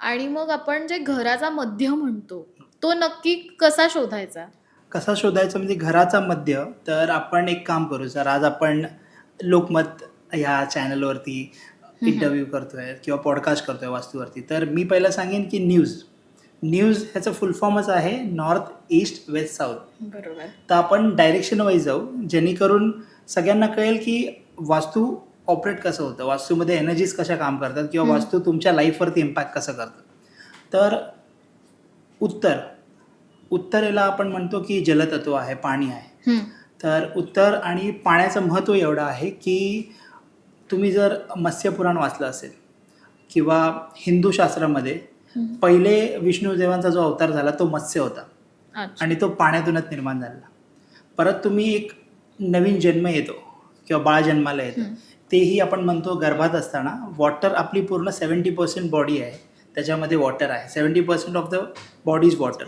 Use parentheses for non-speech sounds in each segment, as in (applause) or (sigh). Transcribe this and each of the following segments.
आणि मग आपण जे घराचा मध्य म्हणतो तो नक्की कसा शोधायचा? कसा शोधायचा? म्हणजे घराचा मध्य तर आपण एक काम करू सर. आज आपण लोकमत ह्या चॅनलवरती इंटरव्ह्यू करतोय किंवा पॉडकास्ट करतोय वास्तूवरती. तर मी पहिला सांगेन की न्यूज न्यूज ह्याचं फुल फॉर्मच आहे नॉर्थ ईस्ट वेस्ट साऊथ बरोबर. तर आपण डायरेक्शन वाईज जाऊ जेणेकरून सगळ्यांना कळेल की वास्तू ऑपरेट कसं होतं? वास्तूमध्ये एनर्जीज कशा काम करतात? किंवा. वास्तू तुमच्या लाईफवरती इम्पॅक्ट कसं करतं? तर उत्तर. उत्तरेला आपण म्हणतो की जलतत्व आहे पाणी आहे. तर उत्तर आणि पाण्याचं महत्त्व एवढं आहे की तुम्ही जर मत्स्यपुराण वाचलं असेल किंवा हिंदू शास्त्रामध्ये. पहिले विष्णुदेवांचा जो अवतार झाला तो मत्स्य होता. आणि तो पाण्यातूनच निर्माण झाला. परत तुम्ही एक नवीन जन्म येतो किंवा बाळ जन्माला येतं. तेही आपण म्हणतो गर्भात असताना वॉटर आपली पूर्ण सेवन्टी पर्सेंट बॉडी आहे त्याच्यामध्ये वॉटर आहे. Seventy percent of the body is water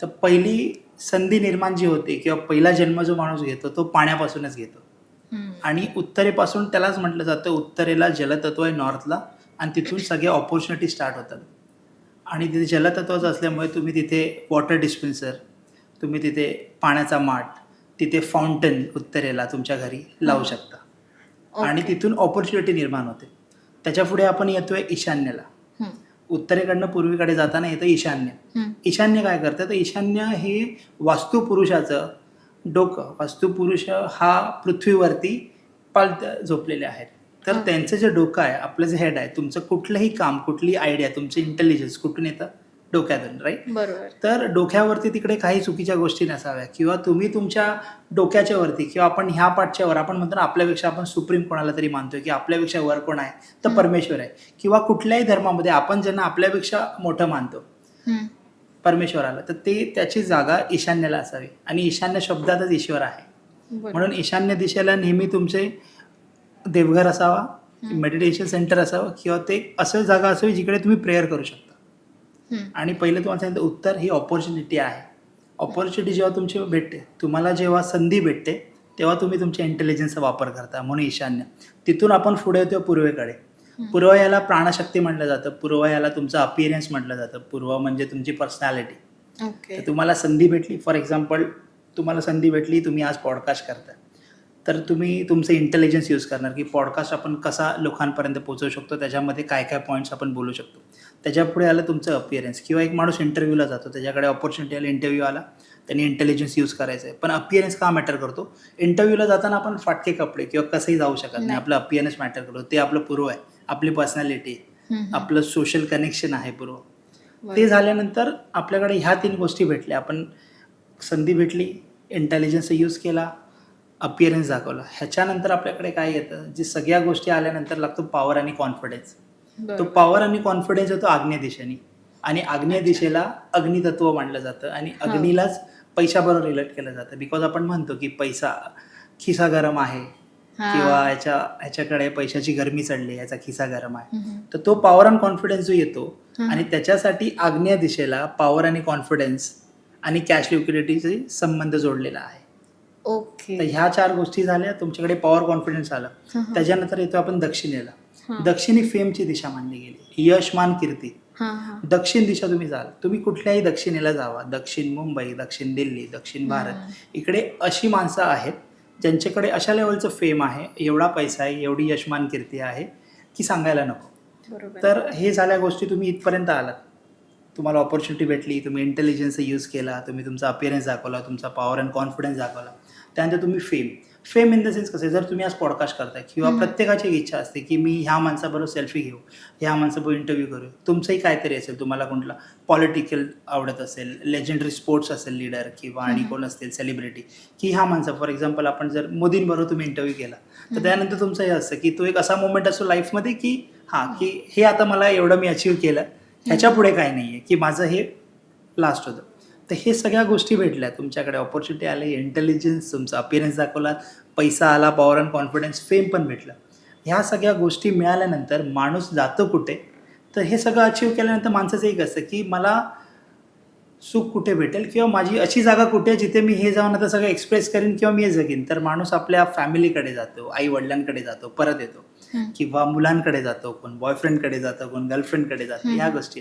तर पहिली संधी निर्माण जी होते किंवा पहिला जन्म जो माणूस घेतो तो पाण्यापासूनच घेतो. आणि उत्तरेपासून त्यालाच म्हटलं जातं उत्तरेला जलतत्व आहे नॉर्थला आणि तिथून सगळ्या ऑपॉर्च्युनिटी स्टार्ट होतात. आणि तिथे जलतत्वाचं असल्यामुळे तुम्ही तिथे वॉटर डिस्पेन्सर तुम्ही तिथे पाण्याचा माठ तिथे फाउंटन उत्तरेला तुमच्या घरी लावू शकता. आणि. तिथून ऑपॉर्च्युनिटी निर्माण होते त्याच्या पुढे आपण येतोय ईशान्येला. उत्तरेकडनं पूर्वेकडे जाताना येतं ईशान्य. ईशान्य काय करतं तर ईशान्य हे वास्तुपुरुषाचं डोकं वास्तुपुरुष हा पृथ्वीवरती पाल झोपलेले आहेत तर. त्यांचं जे डोकं आहे आपलं जे हेड आहे तुमचं कुठलंही काम कुठली आयडिया तुमचं इंटेलिजन्स कुठून येतं डोक्यातून राईट बरोबर तर डोक्यावरती तिकडे काही चुकीच्या गोष्टी नसाव्या किंवा तुम्ही तुमच्या डोक्याच्या वरती किंवा आपण ह्या पाठच्या वर आपण म्हणतो ना आपल्यापेक्षा आपण सुप्रीम कोणाला तरी मानतोय की आपल्यापेक्षा वर कोण आहे तर. परमेश्वर आहे किंवा कुठल्याही धर्मामध्ये आपण ज्यांना आपल्यापेक्षा मोठं मानतो. परमेश्वराला तर ते त्याची जागा ईशान्येला असावी आणि ईशान्य शब्दातच ईश्वर आहे. म्हणून ईशान्य दिशेला नेहमी तुमचे देवघर असावा. मेडिटेशन सेंटर असावं किंवा ते असं जागा असावी जिकडे तुम्ही प्रेयर करू शकता. आणि पहिले तुम्हाला सांगितलं उत्तर ही ऑपॉर्च्युनिटी आहे. ऑपॉर्च्युनिटी जेव्हा तुमची भेटते तुम्हाला जेव्हा संधी भेटते तेव्हा तुम्ही तुमच्या इंटेलिजन्सचा वापर करता म्हणून ईशान्य. तिथून आपण पुढे येतो पूर्वेकडे. पूर्व याला प्राणशक्ती म्हटलं जातं पूर्व याला तुमचं अपिअरन्स म्हटलं जातं पूर्व म्हणजे तुमची पर्सनॅलिटी ओके तर तुम्हाला संधी भेटली फॉर एक्झाम्पल तुम्हाला संधी भेटली तुम्ही आज पॉडकास्ट करता तर तुम्ही तुमचं इंटेलिजन्स यूज करणार की पॉडकास्ट आपण कसा लोकांपर्यंत पोहोचवू शकतो त्याच्यामध्ये काय काय पॉईंट्स आपण बोलू शकतो. त्याच्यापुढे आलं तुमचं अपिअरन्स किंवा एक माणूस इंटरव्ह्यूला जातो त्याच्याकडे ऑपॉर्च्युनिटी आली इंटरव्ह्यू आला त्यांनी इंटेलिजन्स यूज करायचं आहे पण अपिअरन्स का मॅटर करतो? इंटरव्ह्यूला जाताना आपण फाटके कपडे किंवा कसंही जाऊ शकत नाही. आपलं अपिअरन्स मॅटर करतो. ते आपलं पूर्व आहे. आपली पर्सनॅलिटी. आपलं सोशल कनेक्शन आहे पूर्व. ते झाल्यानंतर आपल्याकडे ह्या तीन गोष्टी भेटल्या. आपण संधी भेटली इंटेलिजन्सचा यूज केला अपिअरन्स दाखवला ह्याच्यानंतर आपल्याकडे काय येतं जे सगळ्या गोष्टी आल्यानंतर लागतो पॉवर आणि कॉन्फिडन्स तो. पॉवर आणि कॉन्फिडन्स होतो आग्नेय दिशेने आणि आग्नेय दिशेला अग्नितत्व मानलं जातं आणि. अग्नीलाच पैशाबरोबर रिलेट केलं जातं बिकॉज आपण म्हणतो की पैसा खिसा गरम आहे. किंवा ह्याच्या ह्याच्याकडे पैशाची गरमी चढली याचा खिसा गरम आहे. तर तो पॉवर अँड कॉन्फिडन्स जो येतो. आणि त्याच्यासाठी आग्नेय दिशेला पॉवर आणि कॉन्फिडन्स आणि कॅश लिक्विडिटीचे संबंध जोडलेला आहे तर ओके ह्या चार गोष्टी झाल्या तुमच्याकडे पॉवर कॉन्फिडन्स आला. त्याच्यानंतर येतो आपण दक्षिणेला. हा. दक्षिणी फेमची दिशा मानली गेली. यशमान कीर्ती. दक्षिण दिशा तुम्ही जाल. तुम्ही कुठल्याही दक्षिणेला जावा. दक्षिण मुंबई दक्षिण दिल्ली दक्षिण भारत. इकडे अशी माणसं आहेत ज्यांच्याकडे अशा लेवलचं फेम आहे एवढा पैसा आहे एवढी यशमान कीर्ती आहे की सांगायला नको. तर हे झाल्या गोष्टी तुम्ही इथपर्यंत आलात. तुम्हाला ऑपॉर्च्युनिटी भेटली तुम्ही इंटेलिजन्सचा यूज केला तुम्ही तुमचा अपिअरन्स दाखवला तुमचा पॉवर अँड कॉन्फिडन्स दाखवला. त्यानंतर तुम्ही fame fame in the sense कसं आहे, जर तुम्ही आज पॉडकास्ट करताय किंवा. प्रत्येकाची इच्छा असते की मी ह्या माणसाबरोबर सेल्फी घेऊ ह्या माणसाबरोबर इंटरव्ह्यू करू तुमचंही काहीतरी असेल तुम्हाला कोणला पॉलिटिकल आवडत असेल लेजंडरी स्पोर्ट्स असेल लीडर किंवा आणि. कोण असतील सेलिब्रिटी की ह्या माणसा फॉर एक्झाम्पल आपण जर मोदींबरोबर तुम्ही इंटरव्ह्यू केला तर. त्यानंतर तुमचं हे असतं की तो एक असा मोमेंट असतो लाईफमध्ये की हां की हे आता मला एवढं मी अचीव केलं ह्याच्या पुढे काही नाही आहे की माझं हे लास्ट होतं तर हे सगळ्या गोष्टी भेटल्या तुमच्याकडे ऑपॉर्च्युनिटी आली इंटेलिजन्स तुमचा अपिअरन्स दाखवला पैसा आला पॉवर अँड कॉन्फिडन्स फेम पण भेटलं ह्या सगळ्या गोष्टी मिळाल्यानंतर माणूस जातो कुठे तर हे सगळं अचीव केल्यानंतर माणसाचं एक असतं की मला सुख कुठे भेटेल किंवा माझी अशी जागा कुठे आहे जिथे मी हे जाऊन आता सगळं एक्सप्रेस करीन किंवा मी हे जगेन तर माणूस आपल्या फॅमिलीकडे जातो आई वडिलांकडे जातो परत येतो. किंवा मुलांकडे जातो कोण बॉयफ्रेंडकडे जातं कोण गर्लफ्रेंडकडे जातं. ह्या गोष्टी.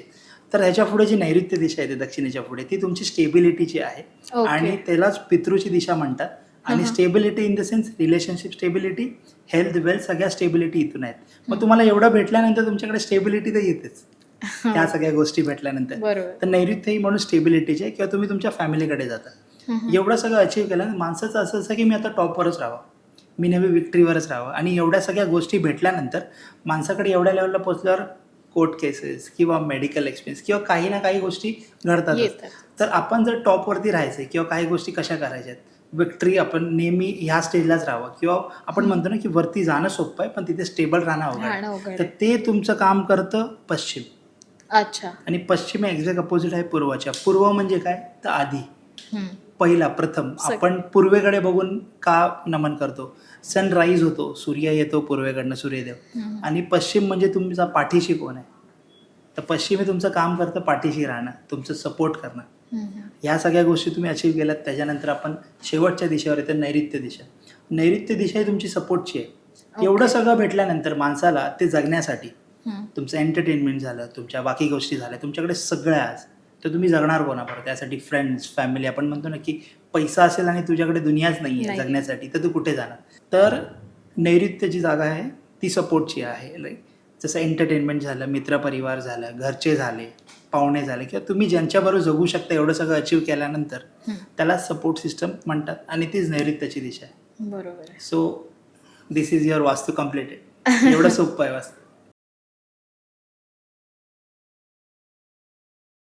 तर ह्याच्या पुढे जी नैऋत्य दिशा येते दक्षिणेच्या पुढे ती तुमची स्टेबिलिटीची आहे. आणि त्यालाच पितृची दिशा म्हणतात. आणि. Stability in the sense relationship stability health wealth सगळ्या स्टेबिलिटी इथून आहेत. मग तुम्हाला एवढं भेटल्यानंतर तुमच्याकडे स्टेबिलिटी तर येतेच. ह्या सगळ्या गोष्टी भेटल्यानंतर. बरोबर. तर नैऋत्य ही म्हणून स्टेबिलिटीची आहे किंवा तुम्ही तुमच्या फॅमिलीकडे जाता. हम्म. एवढं सगळं अचीव्ह केलं माणसाचं असं असं की मी आता टॉपवरच राहावं. मी नेहमी विक्ट्रीवरच राहावं. आणि एवढ्या सगळ्या गोष्टी भेटल्यानंतर माणसाकडे एवढ्या लेवलला पोचल्यावर कोर्ट केसेस किंवा मेडिकल एक्सपेन्स किंवा काही ना काही गोष्टी घडतात येतात. तर आपण जर टॉपवरती राहायचं किंवा काही गोष्टी कशा करायच्या विक्ट्री आपण नेहमी ह्या स्टेजलाच राहावं किंवा आपण म्हणतो ना की वरती जाणं सोपं आहे पण तिथे स्टेबल राहणं अवघड आहे. राहणं अवघड तर आहे. ते तुमचं काम करतं पश्चिम. अच्छा. आणि पश्चिम एक्झॅक्ट अपोजिट आहे पूर्वाच्या. पूर्व म्हणजे काय? तर आधी. हम्म. पहिला प्रथम आपण पूर्वेकडे बघून का नमन करतो सनराईज होतो सूर्य येतो पूर्वेकडनं सूर्यदेव. आणि पश्चिम म्हणजे तुमचा पाठीशी कोण आहे तर पश्चिम हे तुमचं काम करतं पाठीशी राहणं तुमचं सपोर्ट करणं. ह्या सगळ्या गोष्टी तुम्ही अचीव केल्यात त्याच्यानंतर आपण शेवटच्या दिशेवर येतो नैऋत्य दिशा नैऋत्य दिशा ही तुमची सपोर्टची आहे एवढं. सगळं भेटल्यानंतर माणसाला ते जगण्यासाठी. तुमचं एंटरटेनमेंट झालं तुमच्या बाकी गोष्टी झाल्या तुमच्याकडे सगळं आहे आज तर तुम्ही जगणार कोणाबरोबर? त्यासाठी फ्रेंड्स फॅमिली आपण म्हणतो ना की पैसा असेल आणि तुझ्याकडे दुनियाच नाही आहे. जगण्यासाठी तर तू कुठे जाणार? तर नैऋत्य जी जागा आहे ती सपोर्टची आहे लाईक जसं एंटरटेनमेंट झालं मित्रपरिवार झालं घरचे झाले पाहुणे झाले किंवा तुम्ही ज्यांच्याबरोबर जगू शकता एवढं सगळं अचीव केल्यानंतर. त्याला सपोर्ट सिस्टम म्हणतात आणि तीच नैऋत्याची दिशा आहे. बरोबर so this is your vastu completed (laughs) एवढं सोपं आहे वास्तू.